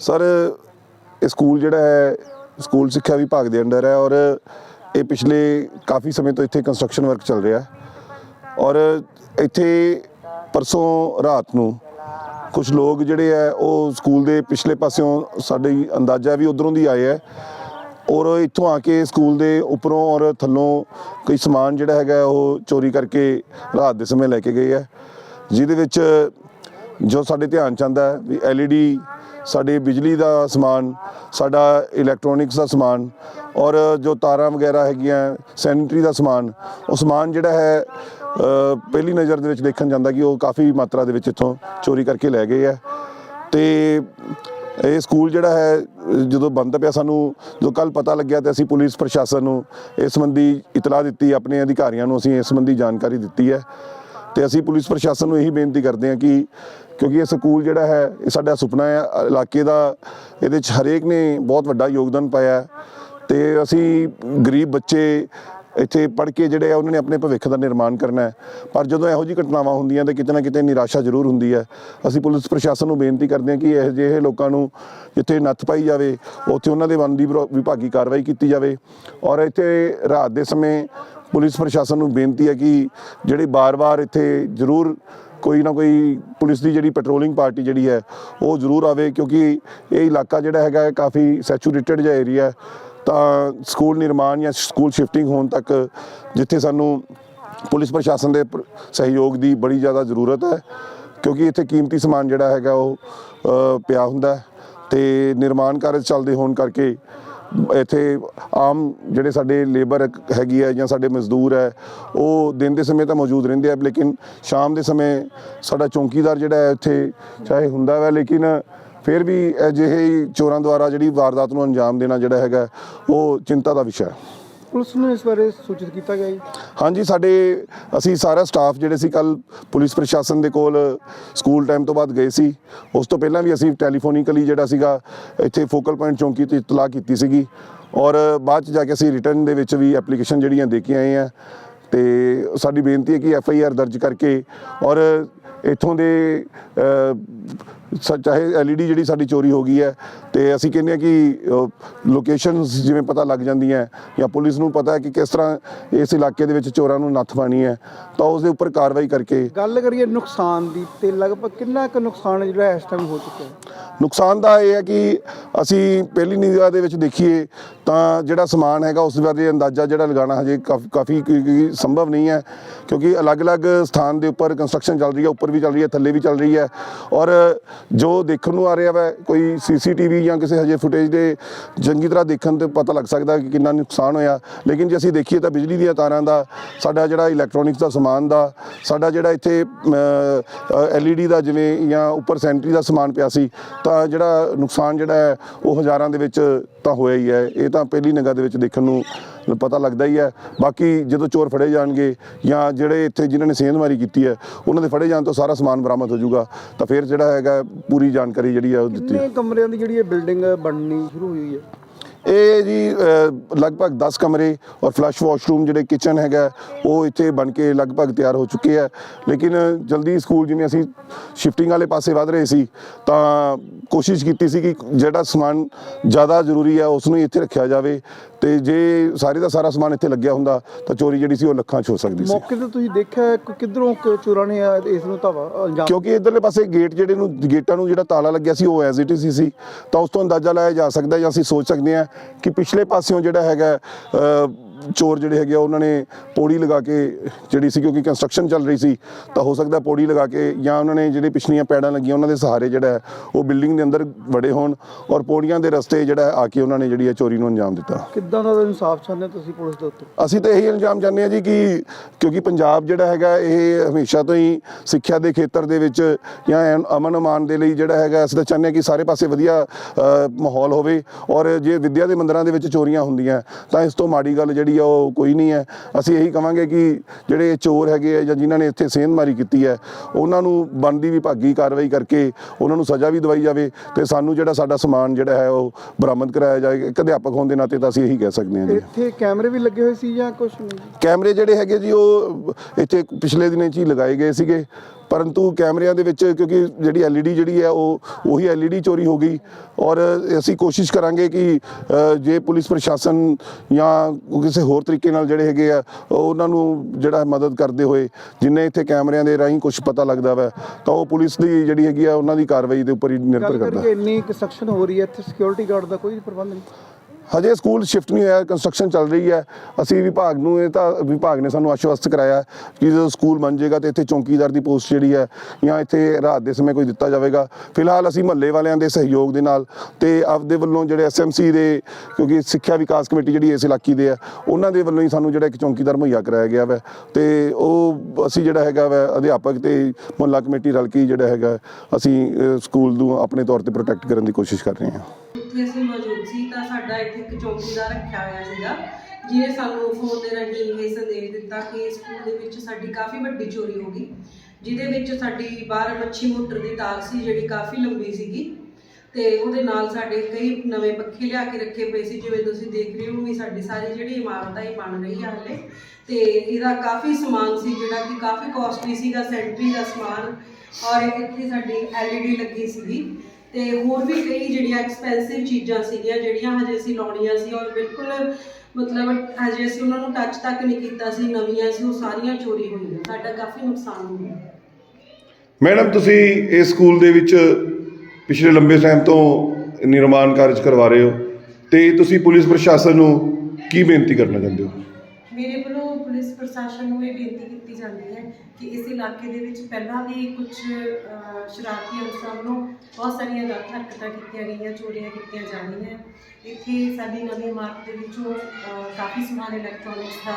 Sir, ਇਹ school ਜਿਹੜਾ ਹੈ, ਸਕੂਲ ਸਿੱਖਿਆ ਵਿਭਾਗ ਦੇ ਅੰਡਰ ਹੈ ਔਰ ਇਹ ਪਿਛਲੇ ਕਾਫੀ ਸਮੇਂ ਤੋਂ ਇੱਥੇ ਕੰਸਟਰਕਸ਼ਨ ਵਰਕ ਚੱਲ ਰਿਹਾ ਹੈ। ਔਰ ਇੱਥੇ ਪਰਸੋਂ ਰਾਤ ਨੂੰ ਕੁਝ ਲੋਕ ਜਿਹੜੇ ਆ ਉਹ ਸਕੂਲ ਦੇ ਪਿਛਲੇ ਪਾਸਿਓਂ ਸਾਡੇ ਅੰਦਾਜ਼ਾ ਵੀ ਉਧਰੋਂ ਦੀ ਆਏ ਹੈ ਔਰ ਇੱਥੋਂ ਆ ਕੇ ਸਕੂਲ ਦੇ ਉੱਪਰੋਂ ਔਰ ਥੱਲੋਂ ਕੋਈ ਸਮਾਨ ਜਿਹੜਾ ਹੈਗਾ, ਉਹ ਚੋਰੀ ਕਰਕੇ ਰਾਤ ਦੇ ਸਮੇਂ ਲੈ ਕੇ ਗਏ ਹੈ। ਜਿਹਦੇ ਵਿੱਚ ਜੋ ਸਾਡੇ ਧਿਆਨ ਚ ਆਉਂਦਾ ਹੈ ਵੀ LED ਸਾਡੇ ਬਿਜਲੀ ਦਾ ਸਮਾਨ, ਸਾਡਾ ਇਲੈਕਟ੍ਰੋਨਿਕਸ ਦਾ ਸਮਾਨ ਔਰ ਜੋ ਤਾਰਾਂ ਵਗੈਰਾ ਹੈਗੀਆਂ ਸੈਨੀਟਰੀ ਦਾ ਸਮਾਨ, ਉਹ ਸਮਾਨ ਜਿਹੜਾ ਹੈ ਪਹਿਲੀ ਨਜ਼ਰ ਦੇ ਵਿੱਚ ਦੇਖਣ ਜਾਂਦਾ ਕਿ ਉਹ ਕਾਫੀ ਮਾਤਰਾ ਦੇ ਵਿੱਚ ਇੱਥੋਂ ਚੋਰੀ ਕਰਕੇ ਲੈ ਗਏ ਹੈ ਤੇ ਇਹ ਸਕੂਲ ਜਿਹੜਾ ਹੈ, ਜਦੋਂ ਬੰਦ ਪਿਆ ਸਾਨੂੰ ਜੋ ਕੱਲ ਪਤਾ ਲੱਗਿਆ ਤੇ ਅਸੀਂ ਪੁਲਿਸ ਪ੍ਰਸ਼ਾਸਨ ਨੂੰ ਇਸ ਸੰਬੰਧੀ ਇਤਲਾਹ ਦਿੱਤੀ, ਆਪਣੇ ਅਧਿਕਾਰੀਆਂ ਨੂੰ ਅਸੀਂ ਇਸ ਸੰਬੰਧੀ ਜਾਣਕਾਰੀ ਦਿੱਤੀ ਹੈ। ਤੇ ਅਸੀਂ ਪੁਲਿਸ ਪ੍ਰਸ਼ਾਸਨ ਨੂੰ ਇਹੀ ਬੇਨਤੀ ਕਰਦੇ ਹਾਂ ਕਿ ਕਿਉਂਕਿ ਇਹ ਸਕੂਲ ਜਿਹੜਾ ਹੈ, ਇਹ ਸਾਡਾ ਸੁਪਨਾ ਹੈ ਇਲਾਕੇ ਦਾ ਇਹਦੇ 'ਚ ਹਰੇਕ ਨੇ ਬਹੁਤ ਵੱਡਾ ਯੋਗਦਾਨ ਪਾਇਆ ਹੈ ਤੇ ਅਸੀਂ ਗਰੀਬ ਬੱਚੇ ਇੱਥੇ ਪੜ੍ਹ ਕੇ ਜਿਹੜੇ ਆ, ਉਹਨਾਂ ਨੇ ਆਪਣੇ ਭਵਿੱਖ ਦਾ ਨਿਰਮਾਣ ਕਰਨਾ ਹੈ। ਪਰ ਜਦੋਂ ਇਹੋ ਜਿਹੀ ਘਟਨਾਵਾਂ ਹੁੰਦੀਆਂ ਤਾਂ ਕਿਤੇ ਨਾ ਕਿਤੇ ਨਿਰਾਸ਼ਾ ਜ਼ਰੂਰ ਹੁੰਦੀ ਹੈ, ਅਸੀਂ ਪੁਲਿਸ ਪ੍ਰਸ਼ਾਸਨ ਨੂੰ ਬੇਨਤੀ ਕਰਦੇ ਹਾਂ ਕਿ ਇਹੋ ਜਿਹੇ ਲੋਕਾਂ ਨੂੰ ਜਿੱਥੇ ਨੱਥ ਪਾਈ ਜਾਵੇ, ਉੱਥੇ ਉਹਨਾਂ ਦੇ ਬਣਦੀ ਵਿਰੋ- ਵਿਭਾਗੀ ਕਾਰਵਾਈ ਕੀਤੀ ਜਾਵੇ। ਔਰ ਇੱਥੇ ਰਾਤ ਦੇ ਸਮੇਂ ਪੁਲਿਸ ਪ੍ਰਸ਼ਾਸਨ ਨੂੰ ਬੇਨਤੀ ਹੈ ਕਿ ਜਿਹੜੇ ਬਾਰ-ਬਾਰ ਇੱਥੇ ਜ਼ਰੂਰ ਕੋਈ ਨਾ ਕੋਈ ਪੁਲਿਸ ਦੀ ਜਿਹੜੀ ਪੈਟਰੋਲਿੰਗ ਪਾਰਟੀ ਜਿਹੜੀ ਹੈ, ਉਹ ਜ਼ਰੂਰ ਆਵੇ ਕਿਉਂਕਿ ਇਹ ਇਲਾਕਾ ਜਿਹੜਾ ਹੈਗਾ ਹੈ ਕਾਫੀ ਸੈਚੂਰੇਟਡ ਜਿਹਾ ਏਰੀਆ ਹੈ। ਤਾਂ ਸਕੂਲ ਨਿਰਮਾਣ ਜਾਂ ਸਕੂਲ ਸ਼ਿਫਟਿੰਗ ਹੋਣ ਤੱਕ ਜਿੱਥੇ ਸਾਨੂੰ ਪੁਲਿਸ ਪ੍ਰਸ਼ਾਸਨ ਦੇ ਸਹਿਯੋਗ ਦੀ ਬੜੀ ਜ਼ਿਆਦਾ ਜ਼ਰੂਰਤ ਹੈ, ਕਿਉਂਕਿ ਇੱਥੇ ਕੀਮਤੀ ਸਮਾਨ ਜਿਹੜਾ ਹੈਗਾ ਉਹ ਪਿਆ ਹੁੰਦਾ ਹੈ ਤੇ ਨਿਰਮਾਣ ਕਾਰਜ ਚੱਲਦੇ ਹੋਣ ਕਰਕੇ ਇੱਥੇ ਆਮ ਜਿਹੜੇ ਸਾਡੇ ਲੇਬਰ ਹੈਗੀ ਹੈ ਜਾਂ ਸਾਡੇ ਮਜ਼ਦੂਰ ਹੈ, ਉਹ ਦਿਨ ਦੇ ਸਮੇਂ ਤਾਂ ਮੌਜੂਦ ਰਹਿੰਦੇ ਆ, ਲੇਕਿਨ ਸ਼ਾਮ ਦੇ ਸਮੇਂ ਸਾਡਾ ਚੌਕੀਦਾਰ ਜਿਹੜਾ ਹੈ ਇੱਥੇ ਚਾਹੇ ਹੁੰਦਾ ਵਾ, ਲੇਕਿਨ ਫਿਰ ਵੀ ਅਜਿਹੇ ਚੋਰਾਂ ਦੁਆਰਾ ਜਿਹੜੀ ਵਾਰਦਾਤ ਨੂੰ ਅੰਜਾਮ ਦੇਣਾ ਜਿਹੜਾ ਹੈਗਾ, ਉਹ ਚਿੰਤਾ ਦਾ ਵਿਸ਼ਾ ਹੈ। ਪੁਲਿਸ ਨੂੰ ਇਸ ਬਾਰੇ ਸੂਚਿਤ ਕੀਤਾ ਗਿਆ ਜੀ? ਹਾਂਜੀ, ਸਾਡੇ, ਅਸੀਂ ਸਾਰਾ ਸਟਾਫ ਜਿਹੜੇ ਸੀ ਕੱਲ ਪੁਲਿਸ ਪ੍ਰਸ਼ਾਸਨ ਦੇ ਕੋਲ ਸਕੂਲ ਟਾਈਮ ਤੋਂ ਬਾਅਦ ਗਏ ਸੀ। ਉਸ ਤੋਂ ਪਹਿਲਾਂ ਵੀ ਅਸੀਂ ਟੈਲੀਫੋਨਿਕਲੀ ਜਿਹੜਾ ਸੀਗਾ, ਇੱਥੇ ਫੋਕਲ ਪੁਆਇੰਟ ਚੌਂਕੀ ਤੇ ਇਤਲਾਹ ਕੀਤੀ ਸੀਗੀ। ਔਰ ਬਾਅਦ ਚ ਜਾ ਕੇ ਅਸੀਂ ਰਿਟਰਨ ਦੇ ਵਿੱਚ ਵੀ ਐਪਲੀਕੇਸ਼ਨ ਜਿਹੜੀਆਂ ਦੇ ਕੇ ਆਏ ਆ। ਤੇ ਸਾਡੀ ਬੇਨਤੀ ਹੈ ਕਿ ਐਫ ਆਈ ਆਰ ਦਰਜ ਕਰਕੇ ਔਰ ਇੱਥੋਂ ਦੇ ਅ, ਸ- ਚਾਹੇ ਐਲਈਡੀ ਜਿਹੜੀ ਸਾਡੀ ਚੋਰੀ ਹੋ ਗਈ ਹੈ ਤੇ ਅਸੀਂ ਕਹਿੰਦੇ ਆ ਕਿ ਲੋਕੇਸ਼ਨਸ ਜਿਵੇਂ ਪਤਾ ਲੱਗ ਜਾਂਦੀਆਂ ਜਾਂ ਪੁਲਿਸ ਨੂੰ ਪਤਾ ਹੈ ਕਿ ਕਿਸ ਤਰ੍ਹਾਂ ਇਸ ਇਲਾਕੇ ਦੇ ਵਿੱਚ ਚੋਰਾਂ ਨੂੰ ਨੱਥ ਪਾਣੀ ਹੈ ਤਾਂ ਉਸ ਦੇ ਉੱਪਰ ਕਾਰਵਾਈ ਕਰਕੇ ਗੱਲ ਕਰੀਏ ਨੁਕਸਾਨ ਦੀ ਤੇ ਲਗਭਗ ਕਿੰਨਾ ਕੁ ਨੁਕਸਾਨ ਜਿਹੜਾ ਇਸ ਟਾਈਮ ਹੋ ਚੁੱਕਿਆ? ਹੈ ਨੁਕਸਾਨ ਦਾ ਇਹ ਹੈ ਕਿ ਅਸੀਂ ਪਹਿਲੀ ਨਿਗਾਹ ਦੇ ਵਿੱਚ ਦੇਖੀਏ ਤਾਂ ਜਿਹੜਾ ਸਮਾਨ ਹੈਗਾ, ਉਸ ਬਾਰੇ ਅੰਦਾਜ਼ਾ ਜਿਹੜਾ ਲਗਾਉਣਾ ਹਜੇ ਕਾਫ- ਕਾਫੀ ਸੰਭਵ ਨਹੀਂ ਹੈ, ਕਿਉਂਕਿ ਅਲੱਗ-ਅਲੱਗ ਸਥਾਨ ਦੇ ਉੱਪਰ ਕੰਸਟਰਕਸ਼ਨ ਚੱਲ ਰਹੀ ਹੈ, ਉੱਪਰ ਵੀ ਚੱਲ ਰਹੀ ਹੈ, ਥੱਲੇ ਵੀ ਚੱਲ ਰਹੀ ਹੈ ਔਰ ਜੋ ਦੇਖਣ ਨੂੰ ਆ ਰਿਹਾ ਵਾ, ਕੋਈ ਸੀਸੀਟੀਵੀ ਜਾਂ ਕਿਸੇ ਹਜੇ ਫੁਟੇਜ ਦੇ ਚੰਗੀ ਤਰ੍ਹਾਂ ਦੇਖਣ ਤੇ ਪਤਾ ਲੱਗ ਸਕਦਾ ਕਿ ਕਿੰਨਾ ਨੁਕਸਾਨ ਹੋਇਆ, ਲੇਕਿਨ ਜੇ ਅਸੀਂ ਦੇਖੀਏ ਤਾਂ ਬਿਜਲੀ ਦੀਆਂ ਤਾਰਾਂ ਦਾ, ਸਾਡਾ ਜਿਹੜਾ ਇਲੈਕਟ੍ਰੋਨਿਕਸ ਦਾ ਸਮਾਨ ਦਾ, ਸਾਡਾ ਜਿਹੜਾ ਇੱਥੇ ਐਲਈਡੀ ਦਾ ਜਿਵੇਂ ਜਾਂ ਉੱਪਰ ਸੈਂਟਰੀ ਦਾ ਸਮਾਨ ਪਿਆ ਸੀ, ਤਾਂ ਜਿਹੜਾ ਨੁਕਸਾਨ ਜਿਹੜਾ ਹੈ, ਉਹ ਹਜ਼ਾਰਾਂ ਦੇ ਵਿੱਚ ਤਾਂ ਹੋਇਆ ਹੀ ਹੈ। ਇਹ ਤਾਂ ਪਹਿਲੀ ਨਿਗਾਹ ਦੇ ਵਿੱਚ ਦੇਖਣ ਨੂੰ ਪਤਾ ਲੱਗਦਾ ਹੀ ਹੈ। ਬਾਕੀ ਜਦੋਂ ਚੋਰ ਫੜੇ ਜਾਣਗੇ ਜਾਂ ਜਿਹੜੇ ਇੱਥੇ ਜਿਨ੍ਹਾਂ ਨੇ ਸੇਂਧਮਾਰੀ ਕੀਤੀ ਹੈ, ਉਹਨਾਂ ਦੇ ਫੜੇ ਜਾਣ ਤੋਂ ਸਾਰਾ ਸਮਾਨ ਬਰਾਮਦ ਹੋ ਜਾਊਗਾ। ਤਾਂ ਫਿਰ ਜਿਹੜਾ ਹੈਗਾ ਪੂਰੀ ਜਾਣਕਾਰੀ ਜਿਹੜੀ ਹੈ ਉਹ ਦਿੱਤੀ। ਕਿੰਨੇ ਕਮਰਿਆਂ ਦੀ ਜਿਹੜੀ ਇਹ ਬਿਲਡਿੰਗ ਬਣਨੀ ਸ਼ੁਰੂ ਹੋਈ ਹੈ? ਇਹ ਜੀ ਲਗਭਗ 10 ਕਮਰੇ ਔਰ ਫਲਸ਼ ਵਾਸ਼ਰੂਮ ਜਿਹੜੇ ਕਿਚਨ ਹੈਗਾ ਉਹ ਇੱਥੇ ਬਣ ਕੇ ਲਗਭਗ ਤਿਆਰ ਹੋ ਚੁੱਕੇ ਆ। ਲੇਕਿਨ ਜਲਦੀ ਸਕੂਲ ਜਿਵੇਂ ਅਸੀਂ ਸ਼ਿਫਟਿੰਗ ਵਾਲੇ ਪਾਸੇ ਵਧ ਰਹੇ ਸੀ ਤਾਂ ਕੋਸ਼ਿਸ਼ ਕੀਤੀ ਸੀ ਕਿ ਜਿਹੜਾ ਸਮਾਨ ਜ਼ਿਆਦਾ ਜ਼ਰੂਰੀ ਹੈ ਉਸ ਨੂੰ ਇੱਥੇ ਰੱਖਿਆ ਜਾਵੇ ਤੇ ਜੇ ਸਾਰੇ ਦਾ ਸਾਰਾ ਸਮਾਨ ਇੱਥੇ ਲੱਗਿਆ ਹੁੰਦਾ ਤਾਂ ਚੋਰੀ ਜਿਹੜੀ ਸੀ ਉਹ ਲੱਖਾਂ 'ਚ ਹੋ ਸਕਦੀ ਸੀ। ਮੌਕੇ ਤੇ ਤੁਸੀਂ ਦੇਖਿਆ ਕਿੱਧਰੋਂ ਚੋਰਾਂ ਨੇ ਇਸ ਨੂੰ ਧਾਵਾ ਅੰਜਾਮ ਕਿਉਂਕਿ ਇਧਰਲੇ ਪਾਸੇ ਗੇਟ ਜਿਹੜੇ ਨੂੰ ਗੇਟਾਂ ਨੂੰ ਜਿਹੜਾ ਤਾਲਾ ਲੱਗਿਆ ਸੀ ਉਹ ਐਜ਼ ਇਟ ਇਜ਼ ਸੀ ਤਾਂ ਉਸ ਤੋਂ ਅੰਦਾਜ਼ਾ ਲਾਇਆ ਜਾ ਸਕਦਾ ਜਾਂ ਅਸੀਂ ਸੋਚ ਸਕਦੇ ਹਾਂ ਕਿ ਪਿਛਲੇ ਪਾਸਿਓਂ ਜਿਹੜਾ ਹੈਗਾ ਚੋਰ ਜਿਹੜੇ ਹੈਗੇ ਆ, ਉਹਨਾਂ ਨੇ ਪੌੜੀ ਲਗਾ ਕੇ ਜਿਹੜੀ ਸੀ ਕਿਉਂਕਿ ਕੰਸਟਰਕਸ਼ਨ ਚੱਲ ਰਹੀ ਸੀ ਤਾਂ ਹੋ ਸਕਦਾ ਪੌੜੀ ਲਗਾ ਕੇ ਜਾਂ ਉਹਨਾਂ ਨੇ ਜਿਹੜੇ ਪਿਛਲੀਆਂ ਪੈੜਾਂ ਲੱਗੀਆਂ ਉਹਨਾਂ ਦੇ ਸਹਾਰੇ ਜਿਹੜਾ ਉਹ ਬਿਲਡਿੰਗ ਦੇ ਅੰਦਰ ਵੜੇ ਹੋਣ ਔਰ ਪੌੜੀਆਂ ਦੇ ਰਸਤੇ ਜਿਹੜਾ ਆ ਕੇ ਉਹਨਾਂ ਨੇ ਜਿਹੜੀ ਚੋਰੀ ਨੂੰ ਅੰਜਾਮ ਦਿੱਤਾ। ਕਿੱਦਾਂ ਦਾ ਇਨਸਾਫ ਚਾਹੁੰਦੇ ਤੁਸੀਂ ਪੁਲਿਸ ਦੇ ਉੱਤੇ? ਅਸੀਂ ਤਾਂ ਇਹੀ ਇਲਜ਼ਾਮ ਚਾਹੁੰਦੇ ਹਾਂ ਜੀ ਕਿ ਕਿਉਂਕਿ ਪੰਜਾਬ ਜਿਹੜਾ ਹੈਗਾ ਇਹ ਹਮੇਸ਼ਾ ਤੋਂ ਹੀ ਸਿੱਖਿਆ ਦੇ ਖੇਤਰ ਦੇ ਵਿੱਚ ਜਾਂ ਅਮਨ ਅਮਾਨ ਦੇ ਲਈ ਜਿਹੜਾ ਹੈਗਾ ਅਸੀਂ ਤਾਂ ਚਾਹੁੰਦੇ ਹਾਂ ਕਿ ਸਾਰੇ ਪਾਸੇ ਵਧੀਆ ਮਾਹੌਲ ਹੋਵੇ ਔਰ ਜੇ ਵਿਦਿਆ ਦੇ ਮੰਦਰਾਂ ਦੇ ਵਿੱਚ ਚੋਰੀਆਂ ਹੁੰਦੀਆਂ ਤਾਂ ਇਸ ਤੋਂ ਮਾੜੀ ਗੱਲ ਜਿਹੜੀ ਆ ਉਹ ਕੋਈ ਨਹੀਂ ਹੈ। ਅਸੀਂ ਇਹੀ ਕਵਾਂਗੇ ਕਿ ਜਿਹੜੇ ਚੋਰ ਹੈਗੇ ਆ ਜਾਂ ਜਿਨ੍ਹਾਂ ਨੇ ਇੱਥੇ ਸੇਂਧਮਾਰੀ ਕੀਤੀ ਹੈ ਉਹਨਾਂ ਨੂੰ ਬਣਦੀ ਵਿਭਾਗੀ ਕਾਰਵਾਈ ਕਰਕੇ ਉਹਨਾਂ ਨੂੰ ਸਜ਼ਾ ਵੀ ਦਵਾਈ ਜਾਵੇ ਤੇ ਸਾਨੂੰ ਜਿਹੜਾ ਸਾਡਾ ਸਮਾਨ ਜਿਹੜਾ ਹੈ ਉਹ ਬਰਾਮਦ ਕਰਾਇਆ ਜਾਏ। ਇੱਕ ਅਧਿਆਪਕ ਹੋਣ ਦੇ ਨਾਤੇ ਤਾਂ ਅਸੀਂ ਇਹੀ ਕਹਿ ਸਕਦੇ ਹਾਂ ਜੀ। ਇੱਥੇ ਕੈਮਰੇ ਵੀ ਲੱਗੇ ਹੋਏ ਸੀ ਜਾਂ ਕੁਝ ਨਹੀਂ? ਕੈਮਰੇ ਜਿਹੜੇ ਹੈਗੇ ਜੀ ਉਹ ਇੱਥੇ ਪਿਛਲੇ ਦਿਨਾਂ 'ਚ ਹੀ ਲਗਾਏ ਗਏ ਸੀਗੇ। ਪਰੰਤੂ ਕੈਮਰਿਆਂ ਦੇ ਵਿੱਚ ਕਿਉਂਕਿ ਜਿਹੜੀ LED ਜਿਹੜੀ ਹੈ ਉਹ ਉਹੀ LED ਚੋਰੀ ਹੋ ਗਈ। ਔਰ ਅਸੀਂ ਕੋਸ਼ਿਸ਼ ਕਰਾਂਗੇ ਕਿ ਜੇ ਪੁਲਿਸ ਪ੍ਰਸ਼ਾਸਨ ਜਾਂ ਕਿਸੇ ਹੋਰ ਤਰੀਕੇ ਨਾਲ ਜਿਹੜੇ ਹੈਗੇ ਆ ਉਹਨਾਂ ਨੂੰ ਜਿਹੜਾ ਮਦਦ ਕਰਦੇ ਹੋਏ ਜਿੰਨੇ ਇੱਥੇ ਕੈਮਰਿਆਂ ਦੇ ਰਾਹੀਂ ਕੁਝ ਪਤਾ ਲੱਗਦਾ ਵਾ ਤਾਂ ਉਹ ਪੁਲਿਸ ਦੀ ਜਿਹੜੀ ਹੈਗੀ ਆ ਉਹਨਾਂ ਦੀ ਕਾਰਵਾਈ ਦੇ ਉੱਪਰ ਹੀ ਨਿਰਭਰ ਕਰਦਾ। ਕਰੀਏ ਇੰਨੀ ਕੰਸਟਰਕਸ਼ਨ ਹੋ ਰਹੀ ਹੈ ਇੱਥੇ ਸਿਕਿਉਰਿਟੀ ਗਾਰਡ ਦਾ ਕੋਈ ਪ੍ਰਬੰਧ ਨਹੀਂ। ਹਜੇ ਸਕੂਲ ਸ਼ਿਫਟ ਨਹੀਂ ਹੋਇਆ ਕੰਸਟਰਕਸ਼ਨ ਚੱਲ ਰਹੀ ਹੈ। ਅਸੀਂ ਵਿਭਾਗ ਨੂੰ ਇਹ ਤਾਂ, ਵਿਭਾਗ ਨੇ ਸਾਨੂੰ ਆਸ਼ਵਸਤ ਕਰਾਇਆ ਕਿ ਜਦੋਂ ਸਕੂਲ ਬਣ ਜਾਏਗਾ ਤੇ ਇੱਥੇ ਚੌਕੀਦਾਰ ਦੀ ਪੋਸਟ ਜਿਹੜੀ ਹੈ ਜਾਂ ਇੱਥੇ ਰਾਤ ਦੇ ਸਮੇਂ ਕੋਈ ਦਿੱਤਾ ਜਾਵੇਗਾ। ਫਿਲਹਾਲ ਅਸੀਂ ਮਹੱਲੇ ਵਾਲਿਆਂ ਦੇ ਸਹਿਯੋਗ ਦੇ ਨਾਲ ਤੇ ਆਪਦੇ ਵੱਲੋਂ ਜਿਹੜੇ ਐਸਐਮਸੀ ਦੇ, ਕਿਉਂਕਿ ਸਿੱਖਿਆ ਵਿਕਾਸ ਕਮੇਟੀ ਜਿਹੜੀ ਇਸ ਇਲਾਕੇ ਦੇ ਹੈ, ਉਹਨਾਂ ਦੇ ਵੱਲੋਂ ਹੀ ਸਾਨੂੰ ਜਿਹੜਾ ਇੱਕ ਚੌਕੀਦਾਰ ਮੁਹੱਈਆ ਕਰਾਇਆ ਗਿਆ ਵਾ। ਤੇ ਉਹ ਅਸੀਂ ਜਿਹੜਾ ਹੈਗਾ ਵਾ, ਅਧਿਆਪਕ ਤੇ ਮੁਹੱਲਾ ਕਮੇਟੀ ਰਲ ਕੇ ਹੀ ਜਿਹੜਾ ਹੈਗਾ, ਅਸੀਂ ਸਕੂਲ ਨੂੰ ਆਪਣੇ ਤੌਰ ਤੇ ਪ੍ਰੋਟੈਕਟ ਕਰਨ ਦੀ ਕੋਸ਼ਿਸ਼ ਕਰ ਰਹੇ ਹਾਂ। ਉੱਥੇ ਅਸੀਂ ਮੌਜੂਦ ਸੀ ਤਾਂ ਸਾਡਾ ਇੱਥੇ ਇੱਕ ਚੌਕੀਦਾਰ ਰੱਖਿਆ ਹੋਇਆ ਸੀਗਾ, ਜਿਹਨੇ ਸਾਨੂੰ ਫੋਨ ਦੇ ਰਾਹੀਂ ਇਹ ਸੰਦੇਸ਼ ਦਿੱਤਾ ਕਿ ਸਕੂਲ ਦੇ ਵਿੱਚ ਸਾਡੀ ਕਾਫੀ ਵੱਡੀ ਚੋਰੀ ਹੋ ਗਈ, ਜਿਹਦੇ ਵਿੱਚ ਸਾਡੀ ਬਾਹਰ ਮੱਛੀ ਮੋਟਰ ਦੀ ਤਾਰ ਸੀ ਜਿਹੜੀ ਕਾਫੀ ਲੰਬੀ ਸੀਗੀ ਤੇ ਉਹਦੇ ਨਾਲ ਸਾਡੇ ਕਈ ਨਵੇਂ ਪੱਖੇ ਲਿਆ ਕੇ ਰੱਖੇ ਪਏ ਸੀ, ਜਿਵੇਂ ਤੁਸੀਂ ਦੇਖ ਰਹੇ ਹੋ ਵੀ ਸਾਡੀ ਸਾਰੀ ਜਿਹੜੀ ਇਮਾਰਤ ਆ ਇਹ ਬਣ ਰਹੀ ਆ ਹਲੇ ਤੇ ਇਹਦਾ ਕਾਫੀ ਸਮਾਨ ਸੀ ਜਿਹੜਾ ਕਿ ਕਾਫੀ ਕਾਸਟਲੀ ਸੀਗਾ ਸੈਂਟਰੀ ਦਾ ਸਮਾਨ ਔਰ ਇੱਥੇ ਸਾਡੀ LED ਲੱਗੀ ਸੀਗੀ। ਤੇ ਹੋਰ ਵੀ ਕਈ ਜਿਹੜੀਆਂ ਐਕਸਪੈਂਸਿਵ ਚੀਜ਼ਾਂ ਸੀਗੀਆਂ ਜਿਹੜੀਆਂ ਹਜੇ ਅਸੀਂ ਲਾਉਣੀਆਂ ਸੀ ਔਰ ਬਿਲਕੁਲ ਮਤਲਬ ਹਜੇ ਅਸੀਂ ਉਹਨਾਂ ਨੂੰ ਟੱਚ ਤੱਕ ਨਹੀਂ ਕੀਤਾ ਸੀ ਨਵੀਆਂ ਸੀ ਉਹ ਸਾਰੀਆਂ ਚੋਰੀ ਹੋਈਆਂ। ਸਾਡਾ ਕਾਫੀ ਨੁਕਸਾਨ ਹੋਇਆ ਮੈਡਮ ਤੁਸੀਂ ਇਸ ਸਕੂਲ ਦੇ ਵਿੱਚ ਪਿਛਲੇ ਲੰਬੇ ਟਾਈਮ ਤੋਂ ਨਿਰਮਾਣ ਕਾਰਜ ਕਰਵਾ ਰਹੇ ਹੋ ਤੇ ਤੁਸੀਂ ਪੁਲਿਸ ਪ੍ਰਸ਼ਾਸਨ ਨੂੰ ਕੀ ਬੇਨਤੀ ਕਰਨਾ ਚਾਹੁੰਦੇ ਹੋ? ਮੇਰੇ ਵੱਲੋਂ ਪੁਲਿਸ ਪ੍ਰਸ਼ਾਸਨ ਨੂੰ ਇਹ ਬੇਨਤੀ ਕੀਤੀ ਜਾਂਦੀ ਹੈ ਕਿ ਇਸ ਇਲਾਕੇ ਦੇ ਵਿੱਚ ਪਹਿਲਾਂ ਵੀ ਕੁਝ ਸ਼ਰਾਰਤੀ ਅਨਸਰਾਂ ਵੱਲੋਂ ਬਹੁਤ ਸਾਰੀਆਂ ਗਲਤ ਹਰਕਤਾਂ ਕੀਤੀਆਂ ਗਈਆਂ, ਚੋਰੀਆਂ ਕੀਤੀਆਂ ਜਾ ਰਹੀਆਂ। ਇੱਥੇ ਸਾਡੀ ਨਵੀਂ ਇਮਾਰਤ ਦੇ ਵਿੱਚੋਂ ਕਾਫੀ ਸਮਾਨ ਇਲੈਕਟ੍ਰੋਨਿਕਸ ਦਾ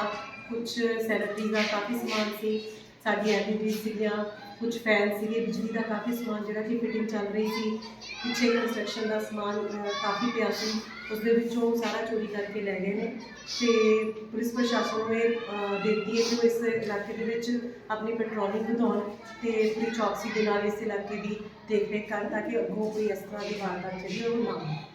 ਕੁਝ ਸੈਨੇਟਰੀ ਦਾ ਕਾਫੀ ਸਮਾਨ ਸੀ, ਸਾਡੀ ਐਲਈਡੀ ਸੀਗੀਆਂ ਕੁਝ ਫੈਨ ਸੀਗੇ, ਬਿਜਲੀ ਦਾ ਕਾਫੀ ਸਮਾਨ ਜਿਹੜਾ ਕਿ ਫਿਟਿੰਗ ਚੱਲ ਰਹੀ ਸੀ। ਪਿੱਛੇ ਕੰਸਟਰਕਸ਼ਨ ਦਾ ਸਮਾਨ ਕਾਫੀ ਪਿਆ ਸੀ। ਉਸ ਦੇ ਵਿੱਚੋਂ ਸਾਰਾ ਚੋਰੀ ਕਰਕੇ ਲੈ ਗਏ ਨੇ ਤੇ ਪੁਲਿਸ ਪ੍ਰਸ਼ਾਸਨ ਨੂੰ ਇਹ ਅਹ, ਹੈ ਕਿ ਉਹ ਇਸ ਇਲਾਕੇ ਦੇ ਵਿੱਚ ਆਪਣੀ ਪੈਟਰੋਲਿੰਗ ਵਧਾਉਣ ਤੇ ਪੂਰੀ ਚੌਕਸੀ ਦੇ ਨਾਲ ਇਸ ਇਲਾਕੇ ਦੀ ਦੇਖ ਰੇਖ ਕਰਨ ਤਾਂ ਕਿ ਅੱਗੋਂ ਕੋਈ ਇਸ ਤਰ੍ਹਾਂ ਦੀ ਵਾਰਦਾਤ ਜਿਹੜੀ ਉਹ ਨਾ ਹੋਵੇ।